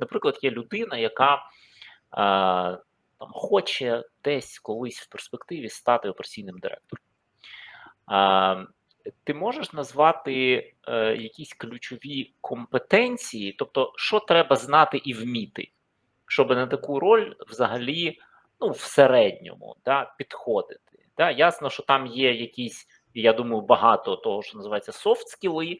Наприклад, є людина, яка е, там, хоче десь колись в перспективі стати операційним директором. Е, ти можеш назвати е, якісь ключові компетенції, тобто, що треба знати і вміти, щоб на таку роль взагалі ну, в середньому да, підходити. Да? Ясно, що там є якісь, я думаю, багато того, що називається софт скіли,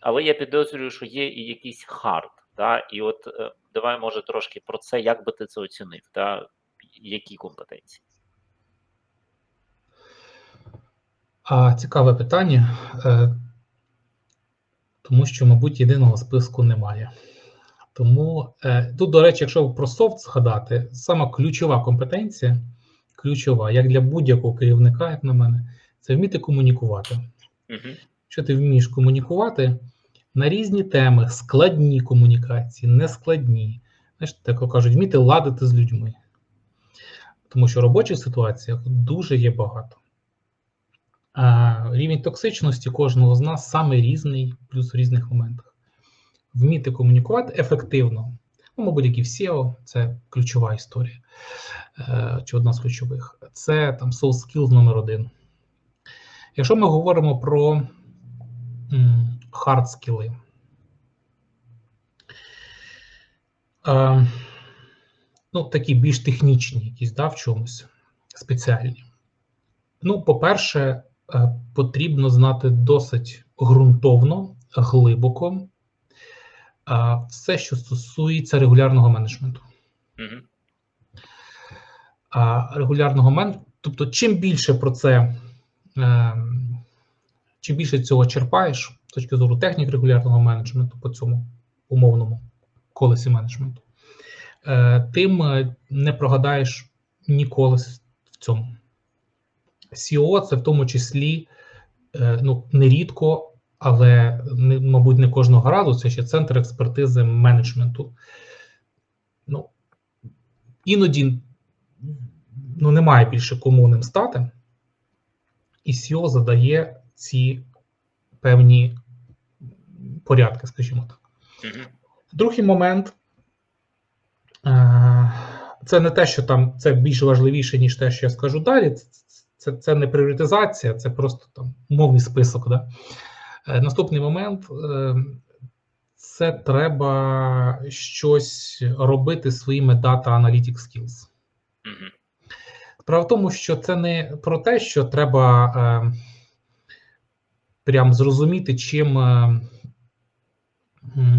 але я підозрюю, що є і якийсь хард. Да? І от е, давай, може, трошки про це, як би ти це оцінив, да? які компетенції. А цікаве питання, е, тому що, мабуть, єдиного списку немає. Тому е, тут, до речі, якщо про софт згадати, сама ключова компетенція, ключова, як для будь-якого керівника, як на мене, це вміти комунікувати. Угу. Якщо ти вмієш комунікувати на різні теми, складні комунікації, нескладні, знаєш, так кажуть, вміти ладити з людьми. Тому що робочих ситуаціях дуже є багато. А рівень токсичності кожного з нас саме різний, плюс в різних моментах. Вміти комунікувати ефективно, ну, мабуть, як і в SEO, це ключова історія, е, чи одна з ключових. Це там soft skills номер один. Якщо ми говоримо про hard е, ну, такі більш технічні, якісь да, в чомусь спеціальні. Ну, по-перше, е, потрібно знати досить ґрунтовно, глибоко е, все, що стосується регулярного менеджменту. Угу. А регулярного менеджменту, тобто, чим більше про це, е, чим більше цього черпаєш точки зору технік регулярного менеджменту по цьому умовному колесі менеджменту, е, тим е, не прогадаєш ніколи в цьому. SEO це в тому числі е, ну, нерідко, але мабуть, не кожного разу це ще центр експертизи менеджменту. Ну, іноді ну, немає більше кому ним стати, і SEO задає ці певні порядки, скажімо так. Другий момент е, це не те, що там це більш важливіше, ніж те, що я скажу далі. Це, це не пріоритизація, це просто там мовний список. Да? Е, Наступний момент е, це треба щось робити своїми data analytics skills. Справа в тому, що це не про те, що треба е, прям зрозуміти, чим е,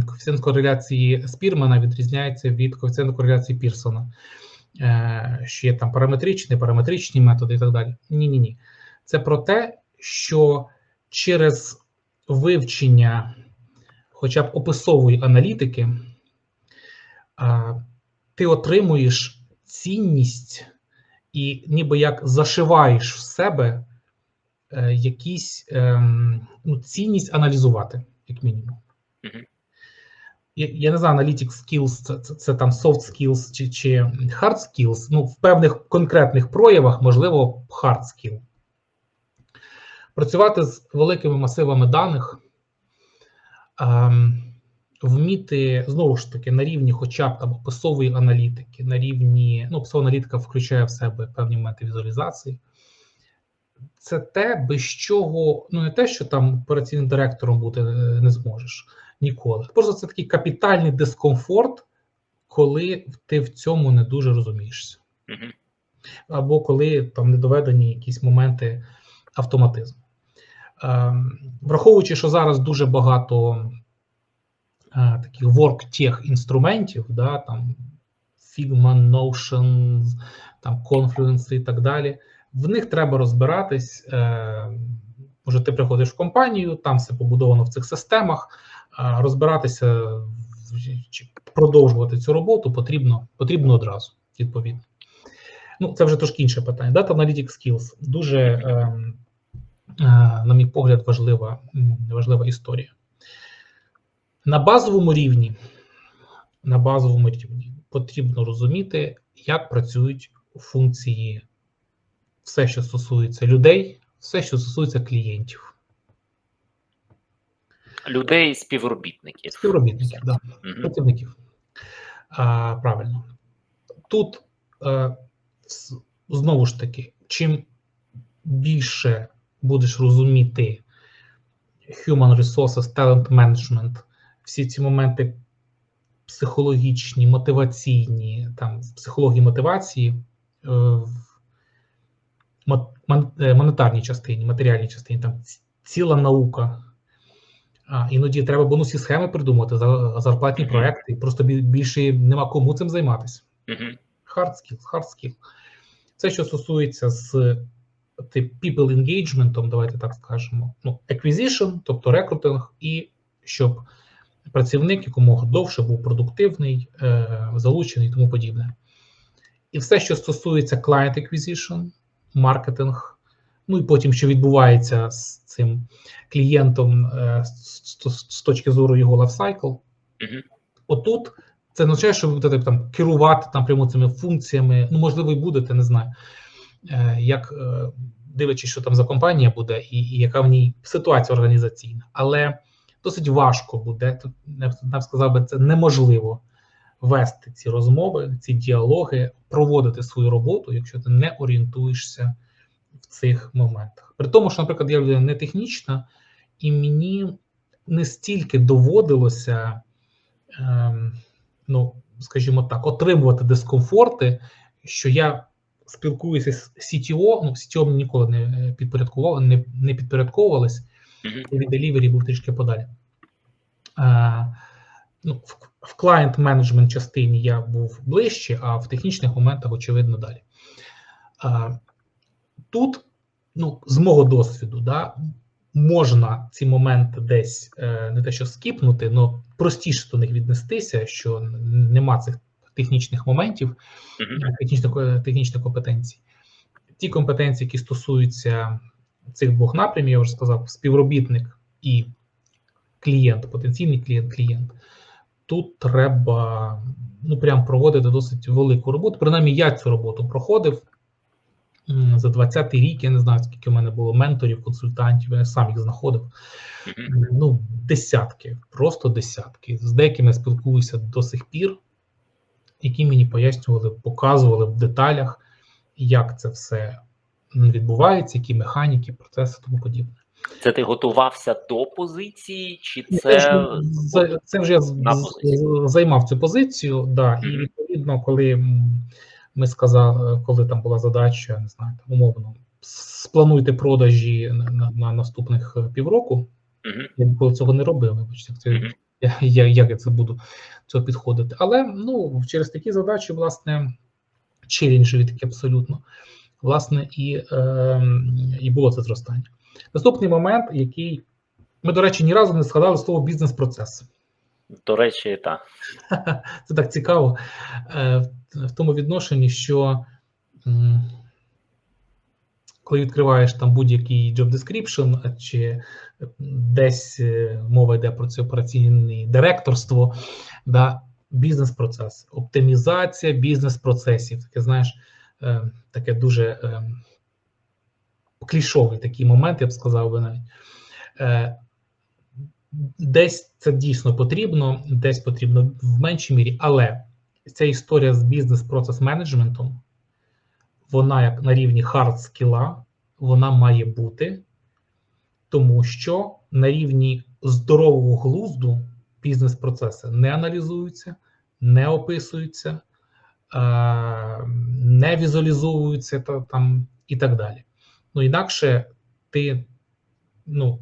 коефіцієнт кореляції Спірмана відрізняється від коефіцієнту кореляції Пірсона. Е, що є там параметричні, параметричні методи і так далі. Ні, ні, ні. Це про те, що через вивчення, хоча б описової аналітики, е, ти отримуєш цінність і ніби як зашиваєш в себе е, якісь ем, ну, цінність аналізувати, як мінімум. Я, не знаю, analytic skills, це, це, це там soft skills чи, чи hard skills. Ну, в певних конкретних проявах, можливо, hard skill. Працювати з великими масивами даних, ем, вміти знову ж таки на рівні хоча б там описової аналітики, на рівні, ну, описова аналітика включає в себе певні моменти візуалізації. Це те, без чого, ну не те, що там операційним директором бути е, не зможеш ніколи. Просто це такий капітальний дискомфорт, коли ти в цьому не дуже розумієшся. Угу. Або коли там не доведені якісь моменти автоматизму. Ем, враховуючи, що зараз дуже багато е, таких work-tech інструментів, да, там Figma, Notion, там Confluence і так далі, в них треба розбиратись. Е, може, ти приходиш в компанію, там все побудовано в цих системах, розбиратися чи продовжувати цю роботу потрібно, потрібно одразу, відповідно. Ну, це вже трошки інше питання. Data Analytics Skills дуже, е, е, на мій погляд, важлива, важлива історія. На базовому рівні, на базовому рівні потрібно розуміти, як працюють функції, все, що стосується людей, все, що стосується клієнтів, Людей, співробітників. співробітників, да, Мгм. працівників. А, Правильно. Тут е, з- знову ж таки, чим більше будеш розуміти human resources, talent management, всі ці моменти психологічні, мотиваційні, там психології мотивації е, в е, монетарній частині, матеріальній частині, там ціла наука. А, іноді треба бонусні схеми придумати, за- зарплатні Мгм. проекти, просто більше нема кому цим займатися. Мгм. Hard skills, hard skill. Це що стосується з тип people engagement, давайте так скажемо. Ну, acquisition, тобто рекрутинг, і щоб працівник якомога довше був продуктивний, е, залучений і тому подібне. І все, що стосується client acquisition, маркетинг, ну і потім, що відбувається з цим клієнтом е, з, точки зору його лайфсайкл, Мгм. отут це означає, що ви будете там керувати напряму цими функціями. Ну, можливо, і будете, не знаю. Е, Як е, дивлячись, що там за компанія буде, і, і яка в ній ситуація організаційна. Але досить важко буде. Я б сказав би, це неможливо вести ці розмови, ці діалоги, проводити свою роботу, якщо ти не орієнтуєшся в цих моментах. При тому, що, наприклад, я людина не технічна, і мені не стільки доводилося, ем, ну, скажімо так, отримувати дискомфорти, що я спілкуюся з CTO, ну, CTO мені ніколи не е, підпорядкував, не, не підпорядковувались, і від delivery був трішки подалі. Е, ну, в, в client management частині я був ближче, а в технічних моментах, очевидно, далі. Е, тут, ну, з мого досвіду, да, можна ці моменти десь е, не те, що скіпнути, але простіше до них віднестися, що нема цих технічних моментів, технічних, технічних компетенцій. Ті компетенції, які стосуються цих двох напрямів, я вже сказав, співробітник і клієнт, потенційний клієнт, клієнт. Тут треба ну, прям проводити досить велику роботу. Принаймні, я цю роботу проходив за 20-й рік. Я не знаю, скільки в мене було менторів, консультантів, я сам їх знаходив. Ну, десятки, просто десятки. З деякими я спілкуюся до сих пір, які мені пояснювали, показували в деталях, як це все відбувається, які механіки, процеси тому подібне. Це ти готувався до позиції, чи Це, це це вже я займав цю позицію, да, і відповідно, коли ми сказали, коли там була задача, не знаю, там умовно, сплануйте продажі на, на, на наступних е, півроку, Мгм. я ніколи цього не робив, вибачте, це, Мгм. я, я, як я це буду цього підходити. Але ну, через такі задачі, власне, челенджеві такі абсолютно, власне, і, е, і було це зростання. Наступний момент, який ми, до речі, ні разу не згадали слово бізнес-процес. до речі, так. Це так цікаво е, в- тому відношенні, що коли відкриваєш там будь-який job description, чи десь е, мова йде про це операційне директорство, да, бізнес-процес, оптимізація бізнес-процесів. Таке, знаєш, е, таке дуже е, клішовий такий момент, я б сказав би навіть. Десь це дійсно потрібно, десь потрібно в меншій мірі, але ця історія з бізнес-процес менеджментом, вона як на рівні хард скіла, вона має бути, тому що на рівні здорового глузду бізнес-процеси не аналізуються, не описуються, е, не візуалізовуються та, там, і так далі. Ну, інакше ти, ну,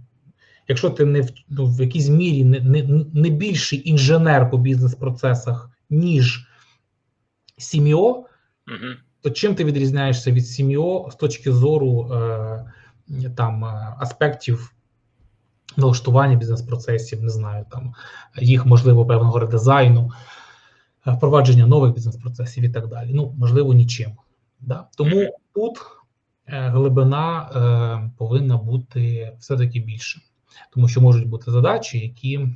якщо ти не в, ну, в якійсь мірі не, не, не більший інженер по бізнес-процесах, ніж сім'о, Мгм. то чим ти відрізняєшся від сім'о з точки зору е, там е, аспектів налаштування бізнес-процесів, не знаю, там їх можливо певного редизайну, е, впровадження нових бізнес-процесів і так далі. Ну, можливо, нічим. Да? Тому тут е, глибина е, повинна бути все-таки більше, тому що можуть бути задачі, які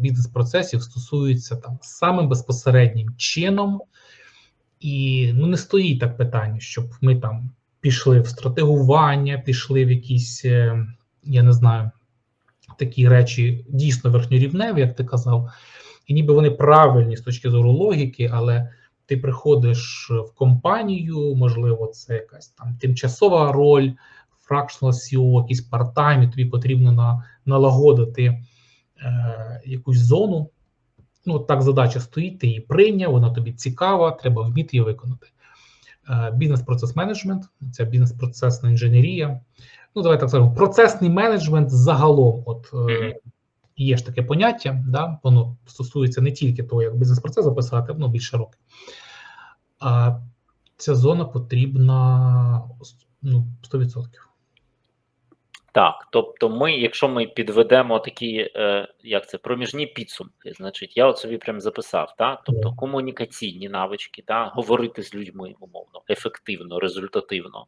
бізнес-процесів стосуються там самим безпосереднім чином, і ну не стоїть так питання, щоб ми там пішли в стратегування, пішли в якісь, е, я не знаю, такі речі дійсно верхньорівневі, як ти казав, і ніби вони правильні з точки зору логіки, але ти приходиш в компанію, можливо, це якась там тимчасова роль, fractional CEO, якийсь part-time, і тобі потрібно на, налагодити е, якусь зону. Ну, так задача стоїть, ти її прийняв, вона тобі цікава, треба вміти її виконати. Е, Бізнес-процес менеджмент, це бізнес-процесна інженерія. Ну, давай так скажемо, процесний менеджмент загалом. От е, є ж таке поняття, да, воно стосується не тільки того, як бізнес-процес записати, воно більш широке. А ця зона потрібна ну, 100%. Так, тобто, ми, якщо ми підведемо такі, е, як це, проміжні підсумки, значить, я от собі прям записав, та? тобто комунікаційні навички, та? говорити з людьми умовно, ефективно, результативно,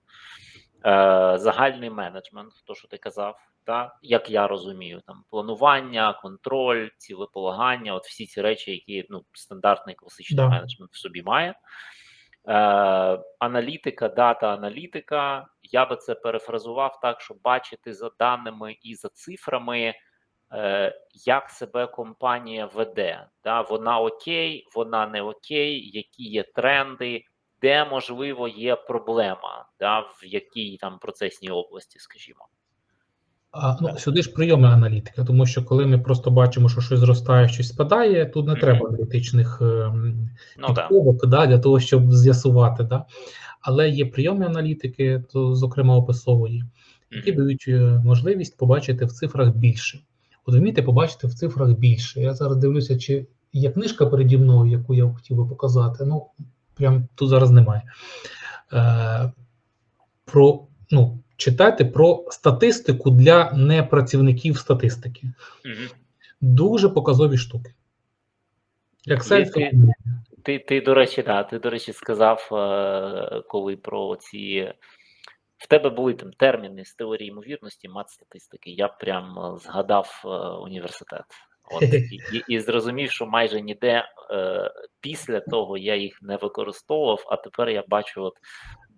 е, загальний менеджмент, то, що ти казав, та? як я розумію, там планування, контроль, цілеполагання, от всі ці речі, які ну, стандартний класичний Да. менеджмент в собі має. Е, аналітика, дата аналітика. Я би це перефразував так, щоб бачити за даними і за цифрами, е, як себе компанія веде. Да? Вона окей, вона не окей, які є тренди, де можливо є проблема, да? в якій там процесній області, скажімо. А, ну, сюди ж прийоми аналітика, тому що коли ми просто бачимо, що щось зростає, щось спадає, тут не треба аналітичних ем, Ну підковок да, для того, щоб з'ясувати. Да. Але є прийоми аналітики, то, зокрема описової, які дають е, можливість побачити в цифрах більше. От вміти побачити в цифрах більше. Я зараз дивлюся, чи є книжка переді мною, яку я хотів би показати. Ну, прям тут зараз немає. Е, про, ну, читати про статистику для непрацівників статистики. Дуже показові штуки. Excel Є ти- Ти, до речі, да, ти, до речі, сказав, е, коли про ці. В тебе були там терміни з теорії ймовірності, мат статистики. Я прям е, згадав е, університет. От, і, і, зрозумів, що майже ніде е, після того я їх не використовував, а тепер я бачу, от,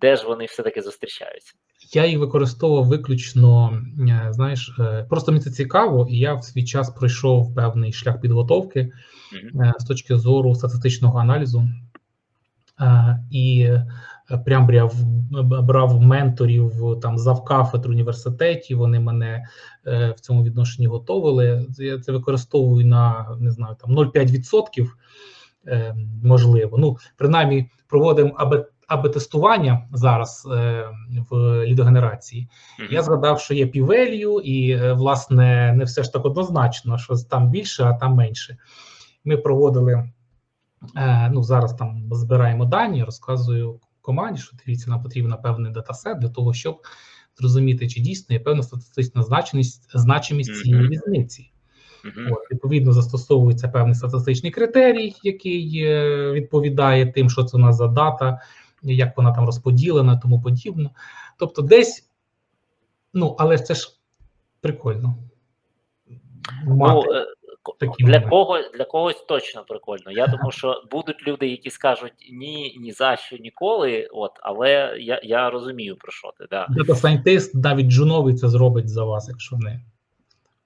де ж вони все-таки зустрічаються. Я їх використовував виключно, е, знаєш, е, просто мені це цікаво, і я в свій час пройшов певний шлях підготовки е, з точки зору статистичного аналізу. І прям брав, брав менторів там завкафедр університетів. Вони мене е, в цьому відношенні готовили. Я це використовую на не знаю там 0,5%, е, можливо. Ну, принаймні, проводимо аби, аби тестування зараз е, в лідогенерації. Мгм. Я згадав, що є півелью, і е, власне не все ж так однозначно, що там більше, а там менше. Ми проводили. Е, ну, зараз там збираємо дані, розказую команді, що дивіться, нам потрібен певний датасет для того, щоб зрозуміти, чи дійсно є певна статистична значимість, значимість цієї Мгм. різниці. Мгм. От, відповідно, застосовується певний статистичний критерій, який е, відповідає тим, що це у нас за дата, як вона там розподілена, тому подібне. Тобто, десь, ну, але це ж прикольно. Ну, Мати. такі для, моменти. кого, для когось точно прикольно. Я думаю, що будуть люди, які скажуть ні, ні за що ніколи. От, але я, я розумію про що ти. Да. Дата сайентист, навіть джуновий це зробить за вас, якщо не,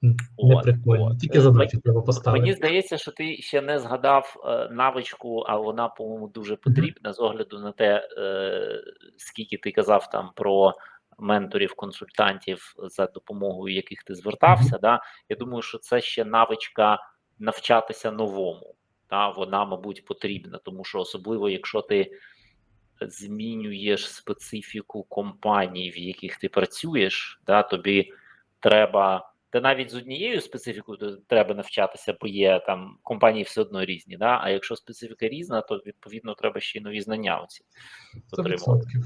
не От, прикольно. от. Тільки задачу треба поставити. Мені здається, що ти ще не згадав е, навичку, а вона, по-моєму, дуже потрібна з огляду на те, е, скільки ти казав там про менторів, консультантів, за допомогою яких ти звертався. Да? Я думаю, що це ще навичка навчатися новому. Та? Вона, мабуть, потрібна, тому що особливо, якщо ти змінюєш специфіку компаній, в яких ти працюєш, да, тобі треба. Та навіть з однією специфікою то треба навчатися, бо є там компанії все одно різні. Да? А якщо специфіка різна, то відповідно треба ще й нові знання оці отримувати. 100%.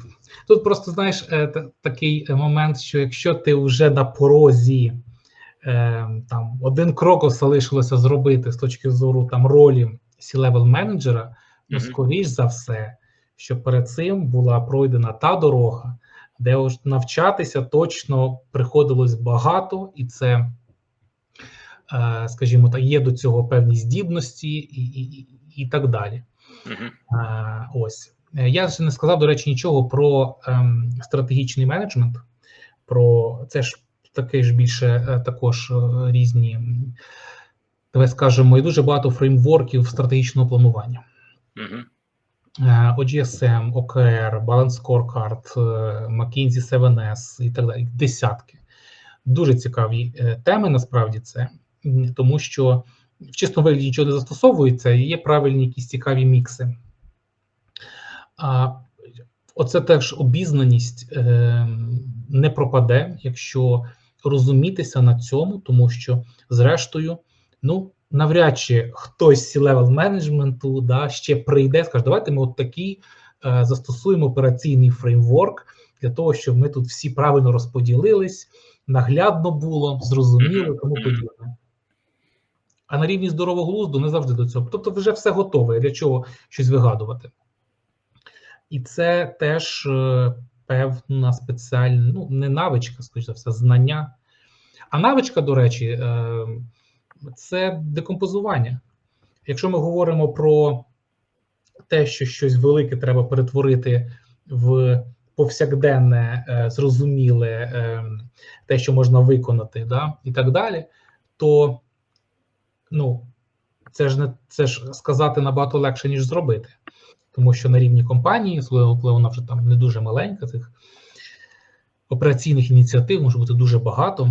Тут просто знаєш е, та- такий е, момент, що якщо ти вже на порозі, е, там один крок залишилося зробити з точки зору там ролі C-level менеджера, ну Мгм. скоріш за все, що перед цим була пройдена та дорога, де уж навчатися точно приходилось багато, і це, е, скажімо так, є до цього певні здібності і, і, і, так далі. Е, Ось Е, я ще не сказав, до речі, нічого про ем, стратегічний менеджмент. Про це ж таке ж більше також різні давай скажемо, і дуже багато фреймворків стратегічного планування. Угу. Е, OGSM, OKR, Balance Scorecard, е, McKinsey 7S і так далі. Десятки. Дуже цікаві е, теми насправді це, тому що в чистому вигляді нічого не застосовується, і є правильні якісь цікаві мікси. А оце теж обізнаність е, не пропаде, якщо розумітися на цьому, тому що, зрештою, ну, навряд чи хтось з левел менеджменту да, ще прийде, скаже, давайте ми от такий е, застосуємо операційний фреймворк для того, щоб ми тут всі правильно розподілились, наглядно було, зрозуміло, тому подібне. А на рівні здорового глузду не завжди до цього. Тобто вже все готове, для чого щось вигадувати. І це теж е, певна спеціальна, ну, не навичка, скоріш за все, знання. А навичка, до речі, е, це декомпозування. Якщо ми говоримо про те, що щось велике треба перетворити в повсякденне, е, зрозуміле, е, те, що можна виконати, да, і так далі, то ну, це ж не це ж сказати набагато легше, ніж зробити. Тому що на рівні компанії, особливо коли вона вже там не дуже маленька, цих операційних ініціатив може бути дуже багато.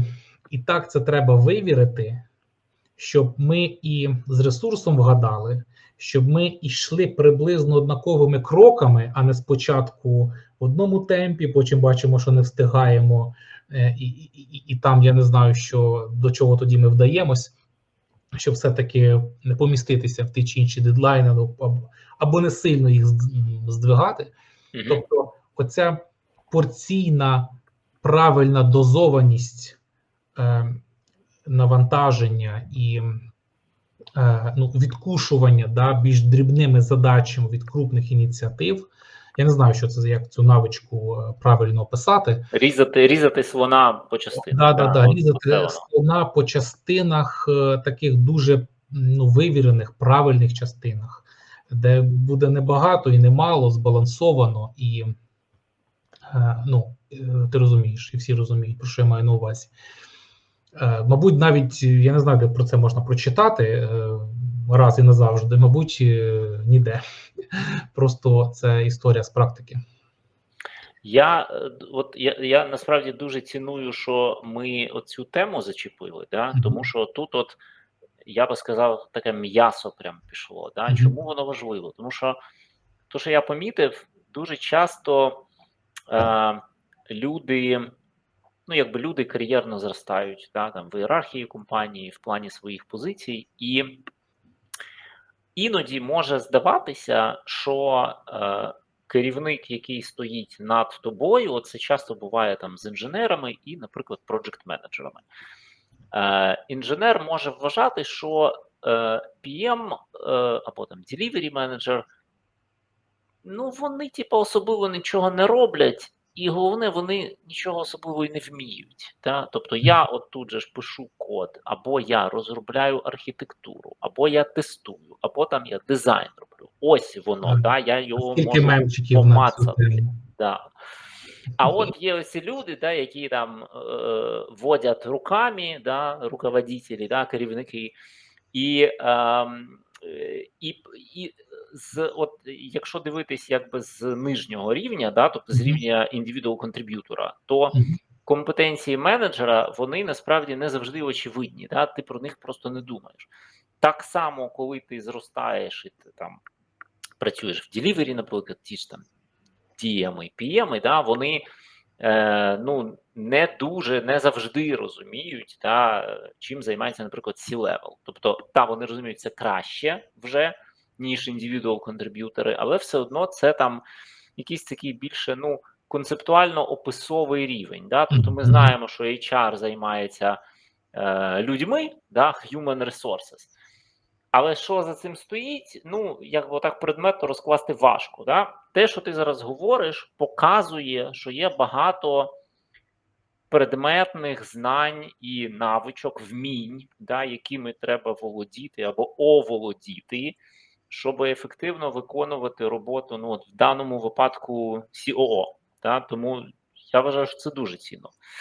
І так це треба вивірити, щоб ми і з ресурсом вгадали, щоб ми йшли приблизно однаковими кроками, а не спочатку в одному темпі, потім бачимо, що не встигаємо, е, і, і, і, і там я не знаю, що до чого тоді ми вдаємось, щоб все-таки не поміститися в ті чи інші дедлайни, ну, або, або не сильно їх здвигати. Угу. Тобто, оця порційна правильна дозованість е, навантаження і е, ну, відкушування да, більш дрібними задачами від крупних ініціатив. Я не знаю, що це як цю навичку е, правильно описати. Різати, різати слона по частинах. Да, да, да, різати слона по частинах, е, таких дуже ну, вивірених, правильних частинах, де буде небагато і немало, збалансовано, і ну, ти розумієш, і всі розуміють, про що я маю на увазі. Е, Мабуть, навіть е, я не знаю, де про це можна прочитати е, раз і назавжди, мабуть, ніде. Просто це історія з практики. Я от я, я насправді дуже ціную, що ми оцю тему зачепили, да? Мгм. тому що тут, от я би сказав, таке м'ясо прям пішло. Да? Мгм. Чому воно важливо? Тому що то, що я помітив, дуже часто е, люди, ну якби люди кар'єрно зростають да, там, в ієрархії компанії, в плані своїх позицій, і іноді може здаватися, що е, керівник, який стоїть над тобою, це часто буває там з інженерами і, наприклад, проджект-менеджерами. Е, інженер може вважати, що е, PM е, або там delivery менеджер, ну вони, типу, особливо нічого не роблять, і головне, вони нічого особливо і не вміють. Та? Тобто я от тут же ж пишу код, або я розробляю архітектуру, або я тестую, або там я дизайн роблю. Ось воно, да, я його Скільки можу помацати. Да. А от є ці люди, да, які там е, водять руками, да, руководителі, да, керівники, і, ем, е, і, і з, от, якщо дивитись якби з нижнього рівня, да, тобто з рівня індивідуал контриб'ютора, то компетенції менеджера вони насправді не завжди очевидні. Да? Ти про них просто не думаєш. Так само, коли ти зростаєш і ти там працюєш в ділівері, наприклад, ті ж там і PM, да, вони е, ну, не дуже, не завжди розуміють, да, чим займається, наприклад, C-level. Тобто, та, вони розуміють це краще вже, ніж індивідуал контриб'ютори, але все одно це там якийсь такий більше ну, концептуально описовий рівень. Да? Тобто ми знаємо, що HR займається е, людьми, да, human resources. Але що за цим стоїть, ну як отак предметно розкласти важко. Да? Те, що ти зараз говориш, показує, що є багато предметних знань і навичок, вмінь, да, якими треба володіти або оволодіти, щоб ефективно виконувати роботу. Ну, от в даному випадку COO. Да? Тому я вважаю, що це дуже цінно.